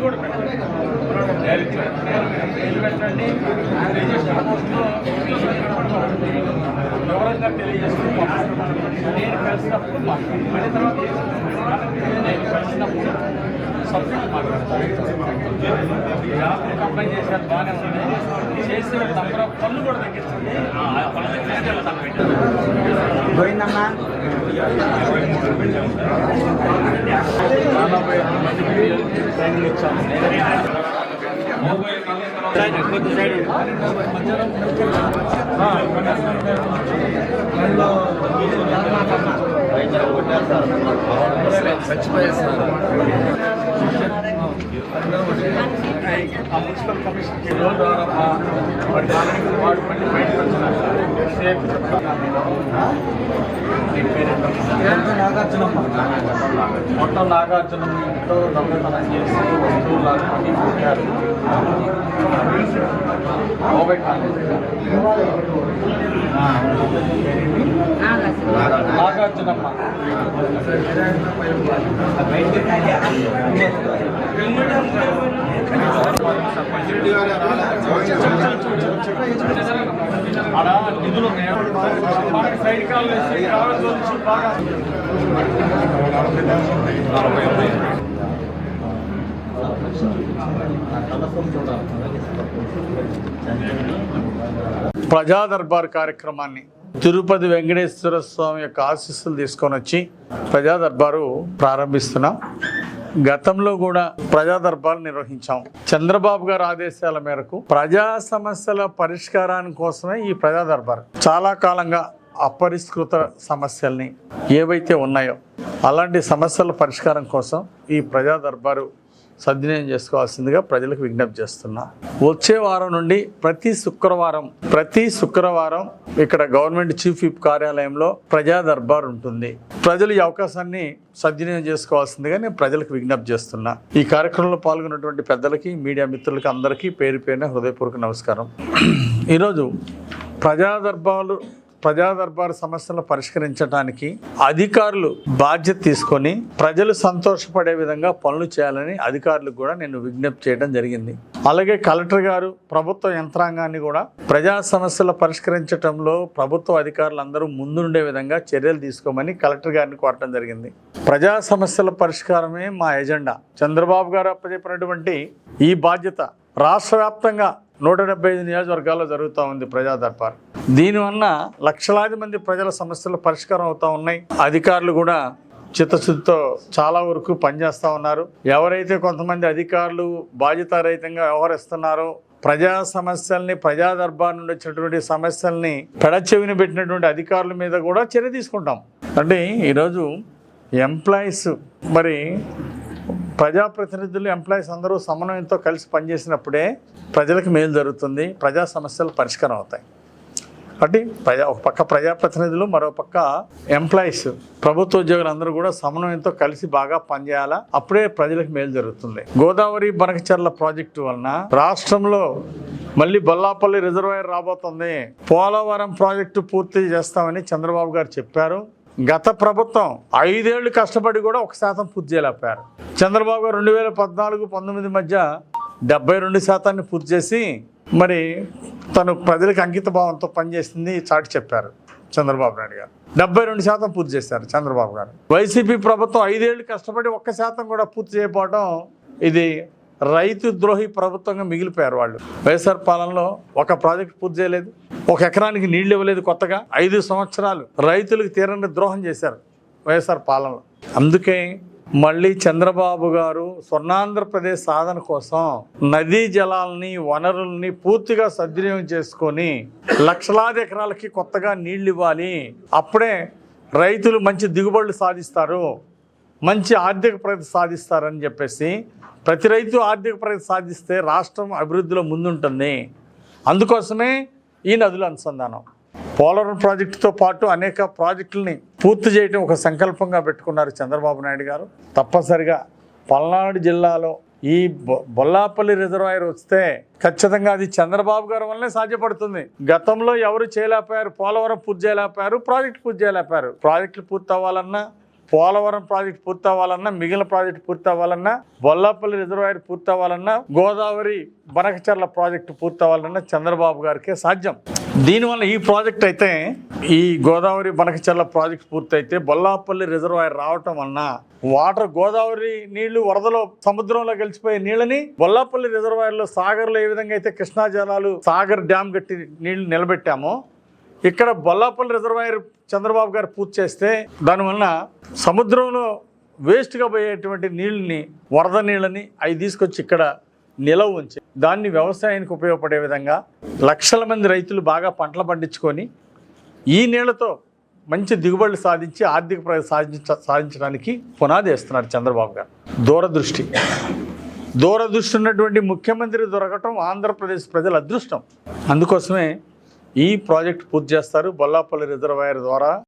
కూడా పెట్టండి డైరెక్ట్ పెట్టండి రిజిస్టర్ వివరంగా తెలియజేస్తూ నేను కలిసినప్పుడు మళ్ళీ తర్వాత నేను కలిసినప్పుడు సబ్జెక్ట్ మాట్లాడతాను జాబ్కి అప్లై చేశారు బాగానే ఉంది. చేసిన నంబర్ ఆఫ్ పనులు కూడా తగ్గించండి. ఆ పనులు తగ్గించండి పోయిందమ్మా నలభై ఐదు మందికి ట్రైనింగ్ ఇచ్చాము కొద్ది సైడ్ ఆ మున్సిపల్ కమిషన్కి లోన్ ద్వారా వాడి కాలనీకి వాడు బయటకు వచ్చినారు సేఫ్ నాగార్జునమ్మ. మొత్తం నాగార్జున ఇంట్లో దొంగతనం చేసి వస్తువులు అన్ని పుట్టారు కోవిడ్ నాగార్జునమ్మ. నిధులు సైడ్ కాల్ బాగా ప్రజా దర్బార్ కార్యక్రమాన్ని తిరుపతి వెంకటేశ్వర స్వామి యొక్క ఆశీస్సులు తీసుకొని వచ్చి ప్రజా దర్బారు ప్రారంభిస్తున్నాం. గతంలో కూడా ప్రజా దర్బార్ నిర్వహించాం. చంద్రబాబు గారి ఆదేశాల మేరకు ప్రజా సమస్యల పరిష్కారాని కోసమే ఈ ప్రజా దర్బార్ చాలా కాలంగా అపరిష్కృత సమస్యల్ని ఏవైతే ఉన్నాయో అలాంటి సమస్యల పరిష్కారం కోసం ఈ ప్రజా దర్బారు సద్వినియోగం చేసుకోవాల్సిందిగా ప్రజలకు విజ్ఞప్తి చేస్తున్నా. వచ్చే వారం నుండి ప్రతి శుక్రవారం ప్రతి శుక్రవారం ఇక్కడ గవర్నమెంట్ చీఫ్ విప్ కార్యాలయంలో ప్రజా దర్బార్ ఉంటుంది. ప్రజలు ఈ అవకాశాన్ని సద్వినియోగం చేసుకోవాల్సిందిగా నేను ప్రజలకు విజ్ఞప్తి చేస్తున్నా. ఈ కార్యక్రమంలో పాల్గొన్నటువంటి పెద్దలకి మీడియా మిత్రులకి అందరికీ పేరు పేరున హృదయపూర్వక నమస్కారం. ఈరోజు ప్రజా దర్బారు ప్రజా దర్బారు సమస్యలను పరిష్కరించడానికి అధికారులు బాధ్యత తీసుకొని ప్రజలు సంతోషపడే విధంగా పనులు చేయాలని అధికారులకు కూడా నేను విజ్ఞప్తి చేయడం జరిగింది. అలాగే కలెక్టర్ గారు ప్రభుత్వ యంత్రాంగాన్ని కూడా ప్రజా సమస్యలు పరిష్కరించడంలో ప్రభుత్వ అధికారులు అందరూ ముందుండే విధంగా చర్యలు తీసుకోమని కలెక్టర్ గారిని కోరటం జరిగింది. ప్రజా సమస్యల పరిష్కారమే మా ఎజెండా. చంద్రబాబు గారు అప్పచెప్పినటువంటి ఈ బాధ్యత రాష్ట్ర వ్యాప్తంగా నూట డెబ్బై ఐదు నియోజకవర్గాల్లో జరుగుతూ ఉంది ప్రజా దర్బార్. దీనివల్ల లక్షలాది మంది ప్రజల సమస్యలు పరిష్కారం అవుతూ ఉన్నాయి. అధికారులు కూడా చిత్తశుద్ధితో చాలా వరకు పనిచేస్తూ ఉన్నారు. ఎవరైతే కొంతమంది అధికారులు బాధ్యతారహితంగా వ్యవహరిస్తున్నారో ప్రజా సమస్యల్ని ప్రజా దర్బార్ నుండి వచ్చినటువంటి సమస్యల్ని పెడచెవిని పెట్టినటువంటి అధికారుల మీద కూడా చర్య తీసుకుంటాం. అంటే ఈరోజు ఎంప్లాయీస్ మరి ప్రజాప్రతినిధులు ఎంప్లాయీస్ అందరూ సమన్వయంతో కలిసి పనిచేసినప్పుడే ప్రజలకు మేలు జరుగుతుంది ప్రజా సమస్యలు పరిష్కారం అవుతాయి. కాబట్టి ప్రజా ఒక పక్క ప్రజాప్రతినిధులు మరో పక్క ఎంప్లాయీస్ ప్రభుత్వ ఉద్యోగులు అందరూ కూడా సమన్వయంతో కలిసి బాగా పనిచేయాలా? అప్పుడే ప్రజలకు మేలు జరుగుతుంది. గోదావరి బనకచర్ల ప్రాజెక్టు వలన రాష్ట్రంలో మళ్ళీ బొల్లాపల్లి రిజర్వాయర్ రాబోతుంది. పోలవరం ప్రాజెక్టు పూర్తి చేస్తామని చంద్రబాబు గారు చెప్పారు. గత ప్రభుత్వం ఐదేళ్ళు కష్టపడి కూడా ఒక శాతం పూర్తి చేయలేపారు చంద్రబాబు గారు రెండు వేల పద్నాలుగు పంతొమ్మిది మధ్య డెబ్బై రెండు శాతాన్ని పూర్తి చేసి మరి తను ప్రజలకు అంకిత భావంతో పనిచేసింది చాటి చెప్పారు చంద్రబాబు నాయుడు గారు. డెబ్బై రెండు శాతం పూర్తి చేశారు చంద్రబాబు గారు. వైసీపీ ప్రభుత్వం ఐదేళ్ళు కష్టపడి ఒక్క శాతం కూడా పూర్తి చేయకపోవడం ఇది రైతు ద్రోహి ప్రభుత్వంగా మిగిలిపోయారు వాళ్ళు. వైఎస్ఆర్ పాలనలో ఒక ప్రాజెక్ట్ పూర్తి చేయలేదు. ఒక ఎకరానికి నీళ్ళు ఇవ్వలేదు కొత్తగా. ఐదు సంవత్సరాలు రైతులకు తీరని ద్రోహం చేశారు వైఎస్ఆర్ పాలనలో. అందుకే మళ్ళీ చంద్రబాబు గారు స్వర్ణాంధ్రప్రదేశ్ సాధన కోసం నదీ జలాలని వనరుల్ని పూర్తిగా సద్వినియోగం చేసుకొని లక్షలాది ఎకరాలకి కొత్తగా నీళ్ళు ఇవ్వాలి. అప్పుడే రైతులు మంచి దిగుబడులు సాధిస్తారు మంచి ఆర్థిక ప్రగతి సాధిస్తారని చెప్పేసి ప్రతి రైతు ఆర్థిక ప్రగతి సాధిస్తే రాష్ట్రం అభివృద్ధిలో ముందుంటుంది. అందుకోసమే ఈ నదుల అనుసంధానం. పోలవరం ప్రాజెక్టుతో పాటు అనేక ప్రాజెక్టులని పూర్తి చేయడం ఒక సంకల్పంగా పెట్టుకున్నారు చంద్రబాబు నాయుడు గారు. తప్పనిసరిగా పల్నాడు జిల్లాలో ఈ బొల్లాపల్లి రిజర్వాయర్ వస్తే ఖచ్చితంగా అది చంద్రబాబు గారి వల్లనే సాధ్యపడుతుంది. గతంలో ఎవరు చేయలేకపోయారు? పోలవరం పూర్తి చేయలేకపోయారు ప్రాజెక్ట్ పూర్తి చేయలేకపోయారు. ప్రాజెక్టులు పూర్తి అవ్వాలన్నా పోలవరం ప్రాజెక్ట్ పూర్తి అవ్వాలన్నా మిగిలిన ప్రాజెక్ట్ పూర్తి అవ్వాలన్నా బొల్లాపల్లి రిజర్వాయర్ పూర్తి అవ్వాలన్నా గోదావరి బనకచర్ల ప్రాజెక్టు పూర్తి అవ్వాలన్నా చంద్రబాబు గారికే సాధ్యం. దీనివల్ల ఈ ప్రాజెక్ట్ అయితే ఈ గోదావరి బనకచర్ల ప్రాజెక్ట్ పూర్తయితే బొల్లాపల్లి రిజర్వాయర్ రావటం వలన వాటర్ గోదావరి నీళ్ళు వరదలో సముద్రంలో కలిసిపోయే నీళ్ళని బొల్లాపల్లి రిజర్వాయర్లో సాగర్లో ఏ విధంగా అయితే కృష్ణా జలాలు సాగర్ డ్యామ్ కట్టి నీళ్ళు నిలబెట్టామో ఇక్కడ బొల్లాపల్లి రిజర్వాయర్ చంద్రబాబు గారు పూర్తి చేస్తే దానివల్ల సముద్రంలో వేస్ట్గా పోయేటువంటి నీళ్ళని వరద నీళ్ళని అవి తీసుకొచ్చి ఇక్కడ నిలవ ఉంచి దాన్ని వ్యవసాయానికి ఉపయోగపడే విధంగా లక్షల మంది రైతులు బాగా పంటలు పండించుకొని ఈ నీళ్ళతో మంచి దిగుబడులు సాధించి ఆర్థిక సాధించ సాధించడానికి పునాది వేస్తున్నారు చంద్రబాబు గారు. దూరదృష్టి. దూరదృష్టి ఉన్నటువంటి ముఖ్యమంత్రి దొరకటం ఆంధ్రప్రదేశ్ ప్రజల అదృష్టం. అందుకోసమే ఈ ప్రాజెక్ట్ పూర్తి చేస్తారు బొల్లాపల్లి రిజర్వాయర్ ద్వారా.